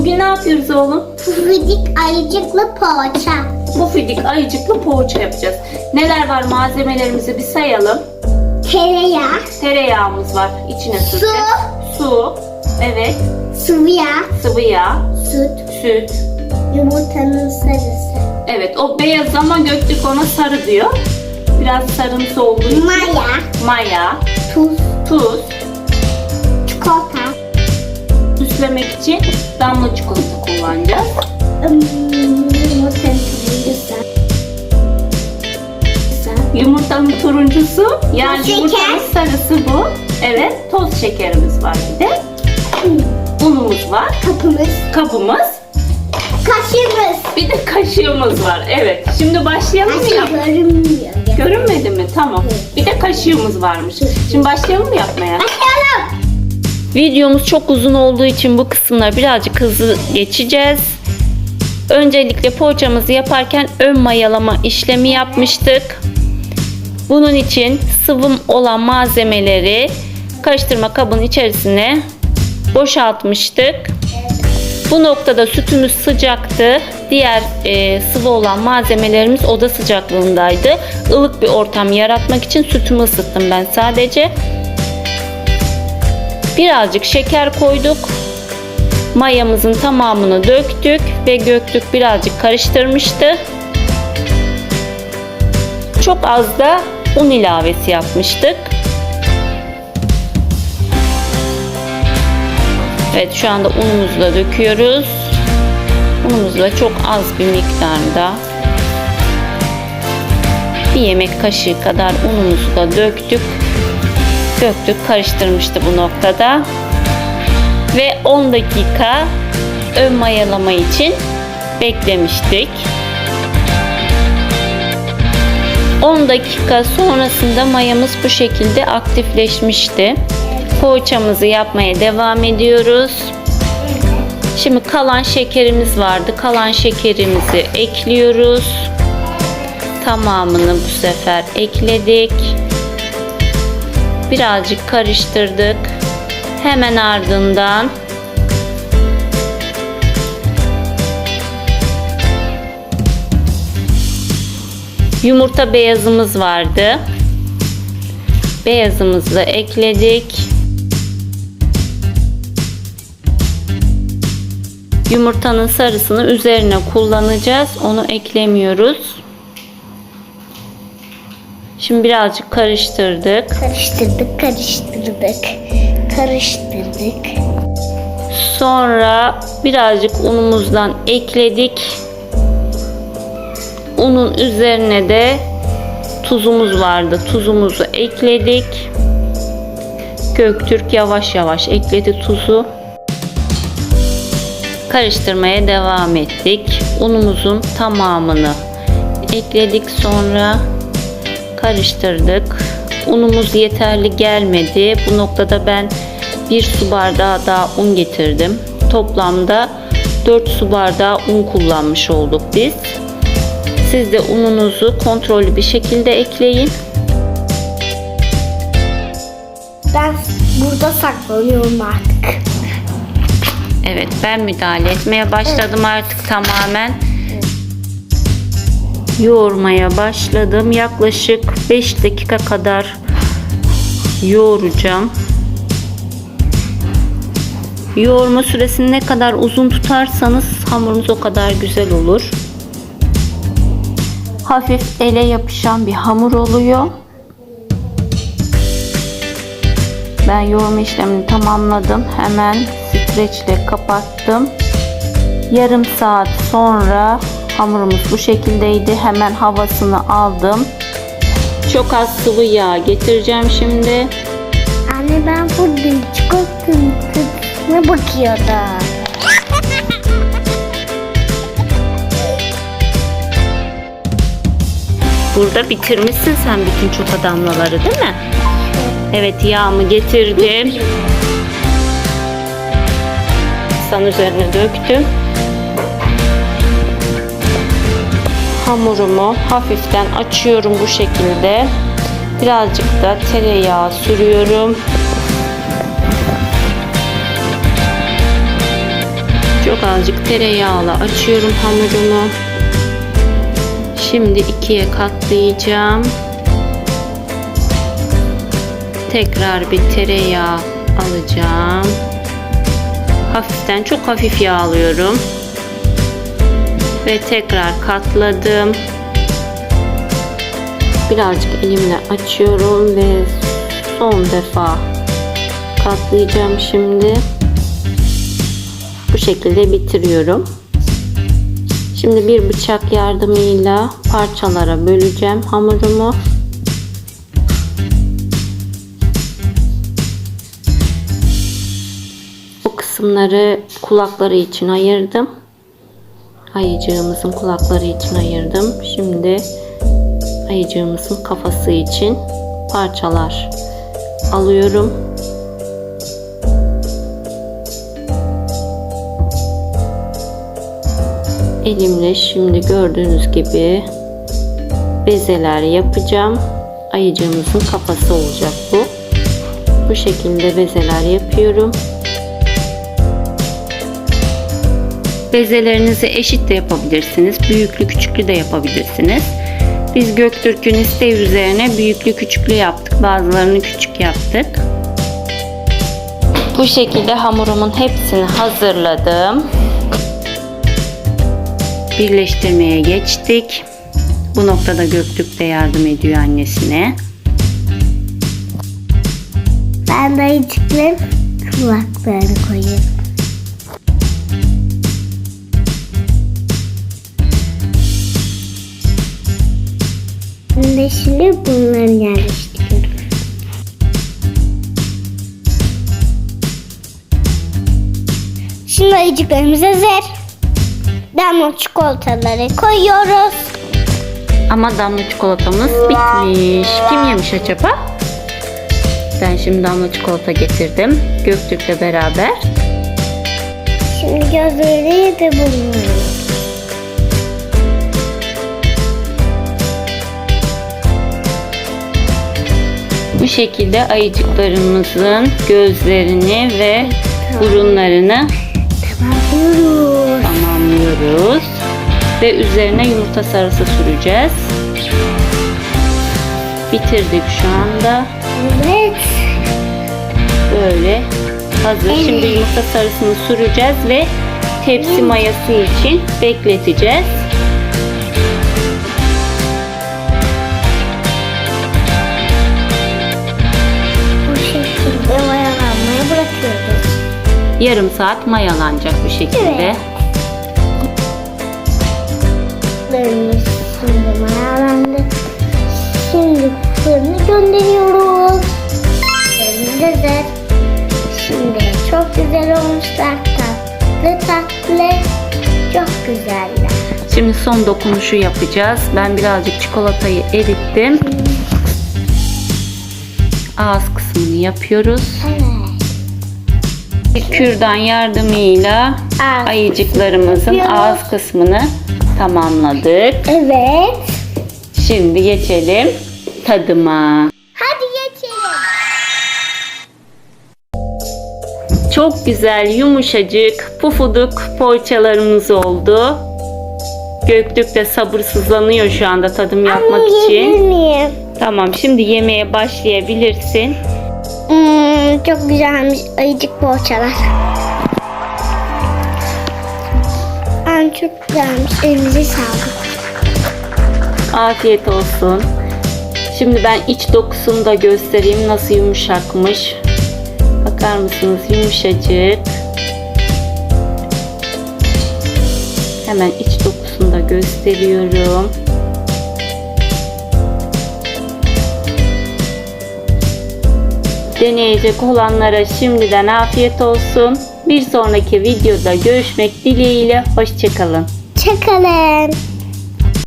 Bugün ne yapıyoruz oğlum? Pufidik ayıcıklı poğaça. Pufidik ayıcıklı poğaça yapacağız. Neler var malzemelerimizi bir sayalım. Tereyağı, Tereyağımız var. içine Su. süreceğiz. Su. Evet. sıvı yağ, Sıvı yağ. süt, Süt. yumurtanın sarısı, Evet o beyaz ama Göktürk ona sarı diyor. Biraz sarımsı olduğu için. maya, Maya. tuz, Tuz. Süslemek için damla çikolata kullanacağız. yumurtanın turuncusu. Yani şeker. yumurtanın sarısı bu. Evet toz şekerimiz var bir de. Unumuz var. Kapımız, Kabımız. kaşığımız. Bir de kaşığımız var. Evet. Şimdi başlayalım mı Kaşık yap? görünmüyor. Görünmedi mi? Tamam. Bir de kaşığımız varmış. Şimdi başlayalım mı yapmaya? Başlayalım. Videomuz çok uzun olduğu için bu kısımları birazcık hızlı geçeceğiz. Öncelikle poğaçamızı yaparken ön mayalama işlemi yapmıştık. Bunun için sıvım olan malzemeleri karıştırma kabının içerisine boşaltmıştık. Bu noktada sütümüz sıcaktı. Diğer e, sıvı olan malzemelerimiz oda sıcaklığındaydı. Ilık bir ortam yaratmak için sütümü ısıttım ben sadece. Birazcık şeker koyduk. Mayamızın tamamını döktük ve Göktürk birazcık karıştırmıştı. Çok az da un ilavesi yapmıştık. Evet şu anda unumuzu da döküyoruz. Unumuzu da çok az bir miktarda bir yemek kaşığı kadar unumuzu da döktük. Döktük karıştırmıştı bu noktada. Ve 10 dakika ön mayalama için beklemiştik. 10 dakika sonrasında mayamız bu şekilde aktifleşmişti. Poğaçamızı yapmaya devam ediyoruz. Şimdi kalan şekerimiz vardı. Kalan şekerimizi ekliyoruz. Tamamını bu sefer ekledik. Birazcık karıştırdık. Hemen ardından yumurta beyazımız vardı. Beyazımızı da ekledik. Yumurtanın sarısını üzerine kullanacağız. Onu eklemiyoruz. Şimdi birazcık karıştırdık. Karıştırdık, karıştırdık, karıştırdık. Sonra birazcık unumuzdan ekledik. Unun üzerine de tuzumuz vardı. Tuzumuzu ekledik. Göktürk yavaş yavaş ekledi tuzu. Karıştırmaya devam ettik. Unumuzun tamamını ekledik sonra karıştırdık. Unumuz yeterli gelmedi. Bu noktada ben bir su bardağı daha un getirdim. Toplamda 4 su bardağı un kullanmış olduk biz. Siz de ununuzu kontrollü bir şekilde ekleyin. Ben burada saklanıyorum artık. Evet ben müdahale etmeye başladım artık tamamen. Yoğurmaya başladım. Yaklaşık 5 dakika kadar yoğuracağım. Yoğurma süresini ne kadar uzun tutarsanız hamurunuz o kadar güzel olur. Hafif ele yapışan bir hamur oluyor. Ben yoğurma işlemini tamamladım. Hemen streçle kapattım. Yarım saat sonra hamurumuz bu şekildeydi. Hemen havasını aldım. Çok az sıvı yağ getireceğim şimdi. Anne ben burada çikolatanın tadına bakıyordum. Burada bitirmişsin sen bütün çikolata damlaları değil mi? Evet yağımı getirdim. San üzerine döktüm. Hamurumu hafiften açıyorum bu şekilde. Birazcık da tereyağı sürüyorum. Çok azıcık tereyağla açıyorum hamurumu. Şimdi ikiye katlayacağım. Tekrar bir tereyağı alacağım. Hafiften çok hafif yağlıyorum. Ve tekrar katladım. Birazcık elimle açıyorum ve son defa katlayacağım şimdi. Bu şekilde bitiriyorum. Şimdi bir bıçak yardımıyla parçalara böleceğim hamurumu. O kısımları kulakları için ayırdım. Ayıcığımızın kulakları için ayırdım. Şimdi ayıcığımızın kafası için parçalar alıyorum. Elimle şimdi gördüğünüz gibi bezeler yapacağım. Ayıcığımızın kafası olacak bu. Bu şekilde bezeler yapıyorum. Bezelerinizi eşit de yapabilirsiniz. Büyüklü küçüklü de yapabilirsiniz. Biz Göktürk'ün isteği üzerine büyüklü küçüklü yaptık. Bazılarını küçük yaptık. Bu şekilde hamurumun hepsini hazırladım. Birleştirmeye geçtik. Bu noktada Göktürk de yardım ediyor annesine. Ben de ayıcıkların kulaklarını koyuyorum. De şimdi bunları yerleştiriyorum. Şimdi ayıcıklarımız hazır. Damla çikolataları koyuyoruz. Ama damla çikolatamız bitmiş. Kim yemiş acaba? Ben şimdi damla çikolata getirdim. Göktürk'le beraber. Şimdi gözleri de bulunuyor. Bu şekilde ayıcıklarımızın gözlerini ve burunlarını Bakıyoruz. tamamlıyoruz. Ve üzerine yumurta sarısı süreceğiz. Bitirdik şu anda. Evet. Böyle hazır. Şimdi yumurta sarısını süreceğiz ve tepsi mayası için bekleteceğiz. Yarım saat mayalanacak bu şekilde. Evet. Şimdi mayalandı. Şimdi fırını gönderiyoruz. Fırınımız hazır. Şimdi çok güzel olmuşlar. Tatlı tatlı. Çok güzeller. Şimdi son dokunuşu yapacağız. Ben birazcık çikolatayı erittim. Ağız kısmını yapıyoruz. Evet. Bir kürdan yardımıyla Ağız ayıcıklarımızın yapıyoruz. ağız kısmını tamamladık. Evet. Şimdi geçelim tadıma. Hadi geçelim. Çok güzel, yumuşacık, pufuduk poğaçalarımız oldu. Göktürk de sabırsızlanıyor şu anda tadım yapmak Anne, için. miyim? Tamam, şimdi yemeğe başlayabilirsin. Hmm, çok güzelmiş ayıcık poğaçalar. Ay çok güzelmiş. Elinize sağlık. Afiyet olsun. Şimdi ben iç dokusunu da göstereyim nasıl yumuşakmış. Bakar mısınız yumuşacık. Hemen iç dokusunu da gösteriyorum. Deneyecek olanlara şimdiden afiyet olsun. Bir sonraki videoda görüşmek dileğiyle. Hoşçakalın. Çakalın.